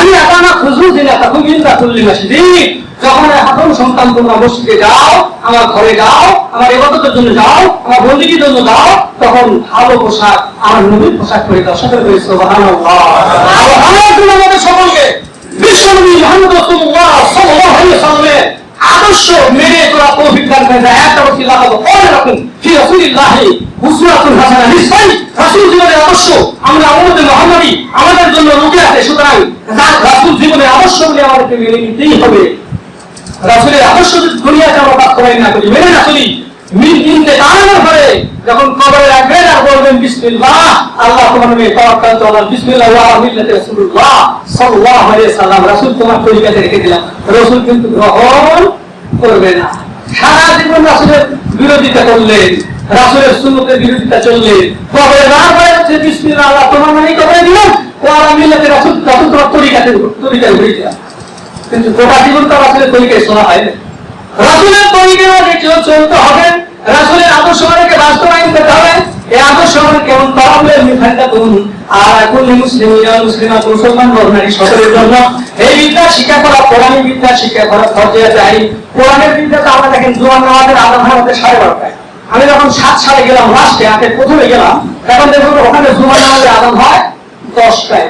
আমি যখন এখন সন্তান তোমরা মসজিদে যাও, আমার ঘরে যাও, আমার এবাদতের জন্য যাও, আমার জন্য যাও, তখন ভালো পোশাক, আমার নবীর পোশাক পরে দাও করে সুবহানাল্লাহ। আমাদের সকলকে। মুহাম্মদ রাসূলুল্লাহ সাল্লাল্লাহু আলাইহি আদর্শ মেনে তোরা তৌফিক দান করে দেয়। একটা বলছি লাগাবো। পরে রাখুন। ফি রাসূলিল্লাহ উসওয়াতুন হাসানাহ নিশ্চয়ই রাসূল জীবনের আদর্শ। আমরা আমাদের আমাদের সুতরাং রাসূল জীবনের আমাদেরকে মেনে নিতেই হবে। রাসূলের আদর্শ যদি দুনিয়াতে আমরা বাস্তবায়ন না করি, মেনে না দাঁড়ানোর যখন কবরে রাখবেন আর বলবেন, বিসমিল্লাহ আল্লাহ তোমার আল্লাহ, বিসমিল্লাহ মিল্লাতে তোমার তরিকাতে রেখে দিলাম। কিন্তু গ্রহণ করবে না। সারা জীবন রাসূলের বিরোধিতা করলেন, রাসূলের সুন্নতের বিরোধিতা চললেন। কবরে না পড়ে বিসমিল্লাহ আল্লাহ তোমার দিলাম ওয়া মিল্লাতে রাসূল রাসূল তোমার তরিকাতে তরিকায় ঘুরে কিন্তু গোটা জীবন তো রাসূলের তরিকায় শোনা হয় রাসূলের তরিকায় চল- চলতে হবে, রাসূলের আদর্শ আমাকে বাস্তবায়ন করতে হবে। এই আদর্শ আমাকে কেমন তাহলে মিঠাইটা করুন আর এখন মুসলিম মুসলিমাত মুসলমান বর্ণালী সকলের জন্য এই বিদ্যা, শিক্ষা করা, কোরআনী বিদ্যা, শিক্ষা করা, ফরজিয়া চাই কোরআনের বিদ্যা তো আমরা দেখেন জোয়ান নামাজের হয় আমাদের সাড়ে বারোটায়। আমি যখন সাত সালে গেলাম লাস্টে আগে প্রথমে গেলাম তখন দেখুন ওখানে জোয়ান নামাজের আদান হয় দশটায়।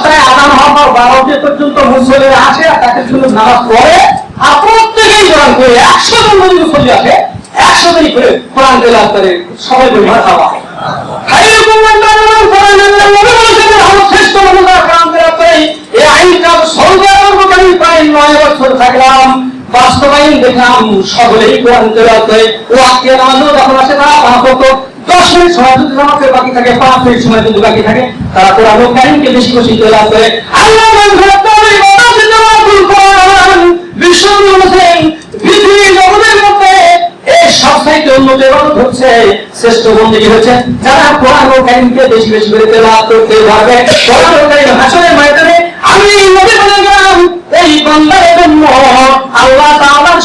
দশটায় আদান হওয়ার বারোটি পর্যন্ত মুসলিম আছে আর তাদের জন্য নামাজ পড়ে। আর প্রত্যেকেই কোরআন করে একশো জন যদি মুসল্লি আছে একশো জনই করে কোরআন তেলাওয়াত করে, সবাই ভাত খাওয়া বাস্তবায়ন দেখলাম, সকলেই কোরআন তেলাওয়াত করে। ও আজকে নামাজও যখন আসে পাঁচ হতো দশ মিনিট সময় যদি নামাজের বাকি থাকে, পাঁচ মিনিট সময় যদি বাকি থাকে, তারা কারিমকে বেশি তেলাওয়াত করে আল্লাহ হচ্ছে, শ্রেষ্ঠ যারা কোরআন কারিমকে বেশি বেশি করে তেলাওয়াত করতে পারবে। কোরআন কারিম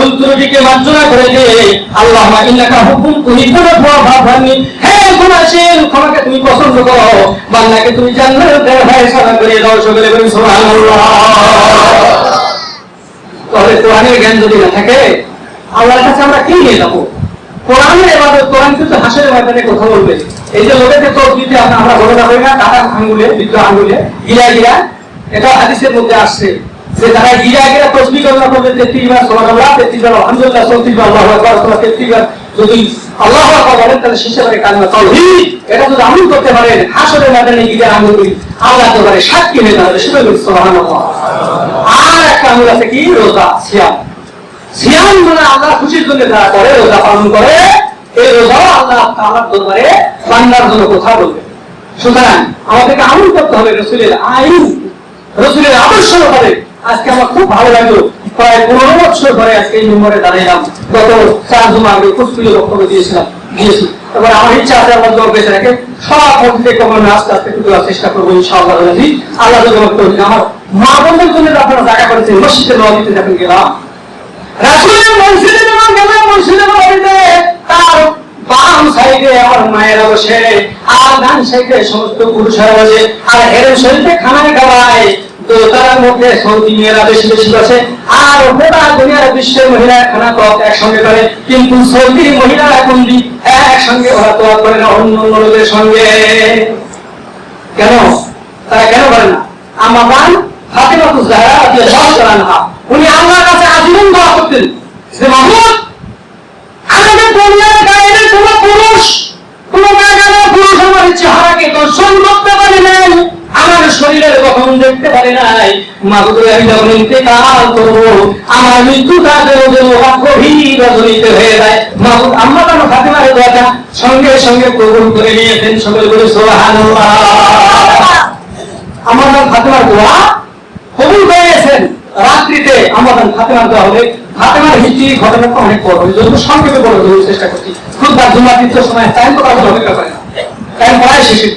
ভুল করে আল্লাহ ইন্নাকা হুকুম ক্ষমাকে তুমি পছন্দ করো। তুমি করে দাও, সকলে কোরআনের জ্ঞান যদি না থাকে, আল্লাহর কাছে আমরা কি নিয়ে যাব? কোরআনের এবাদত, কোরআন কিন্তু হাসের ময়দানে কথা বলবে। এই যে আমরা বলে না, কাটা আঙ্গুলে, বৃদ্ধ আঙ্গুলে, গিরা গিরা, এটা হাদিসের মধ্যে আসছে। যে তারা গিরা গিরা তসবি করবে তেত্রিশ বার সুবহানাল্লাহ তেত্রিশ বার আলহামদুলিল্লাহ চৌত্রিশ বার আল্লাহু আকবার তেত্রিশ বার যদি আল্লাহ আকবার বলেন, তাহলে শেষে এটা যদি আমল করতে গিরা আঙ্গুল আল্লাহ সাক্ষী হয়ে সেটা আর একটা আঙ্গুল আছে কি? রোজা, সিয়াম। সিয়াম মানে আল্লাহ খুশির জন্য যারা করে, রোজা পালন করে, এই রোজাও আল্লাহ তাআলার দরবারে বান্দার জন্য কথা বলবে সুতরাং আমাদেরকে আমল করতে হবে রসুলের আইন, রসুলের আদর্শ হবে আজকে আমার খুব ভালো লাগল। প্রায় পনেরো বছর ধরে আজকে এই নম্বরে দাঁড়াইলাম গত চার আগে খুব বক্তব্য দিয়েছিলাম, দিয়েছি। এবার আমার ইচ্ছা আছে আমার বেঁচে রেখে সব আস্তে আস্তে চেষ্টা করব, ইনশাআল্লাহ রাজি আল্লাহ আমার মা জন্য আপনারা জায়গা করেছেন, মসজিদে নবীতে যখন গেলাম মসজিদে গেলাম মসজিদে তার বাম সাইডে আমার মায়েরা বসে আর ডান সাইডে সমস্ত পুরুষেরা বসে আর হেরের শরীরে খানা খাওয়ায়। তো তার মধ্যে সৌদি মেয়েরা বেশি বেশি বসে। আর গোটা দুনিয়ার বিশ্বের মহিলা খানা তো একসঙ্গে করে। কিন্তু সৌদির মহিলারা এখন একসঙ্গে ওরা তো করে না, অন্য অন্য লোকের সঙ্গে। কেন? তারা কেন করে না? আমার বান ফাতেমা তুজাহরা রাদিয়াল্লাহু তাআলা উনি আল্লাহর কাছে আজীবন দোয়া করতেন। যে, মাহমুদ, আমাদের দুনিয়ার গায়ে কোনো পুরুষ, কোন গায়ে পুরুষ আমার চেহারাকে দর্শন করতে পারে নাই। শরীরের দেখতে পারে নাই? মাগুদ আমি যখন ইন্তেকাল করব আমার মৃত্যু তাদের যেন গভীর রজনীতে হয়ে যায়। মাগুদ আম্মা কেন ফাতেমার দোয়াটা সঙ্গে সঙ্গে কবুল করে নিয়েছেন সকলে বলে, সুবহানাল্লাহ। আমার নাম ফাতেমার দোয়া কবুল হয়ে গেছেন আমাদের ফাতেমা দেওয়া হবে। ফাতেমার হিস্ট্রি ঘটনাটা অনেক বড় হবে যত সংক্ষেপে বলে দেওয়ার চেষ্টা করছি। খুব বা জুমা তৃতীয় সময় টাইম তো অপেক্ষা করে না। টাইম পড়ায় শেষের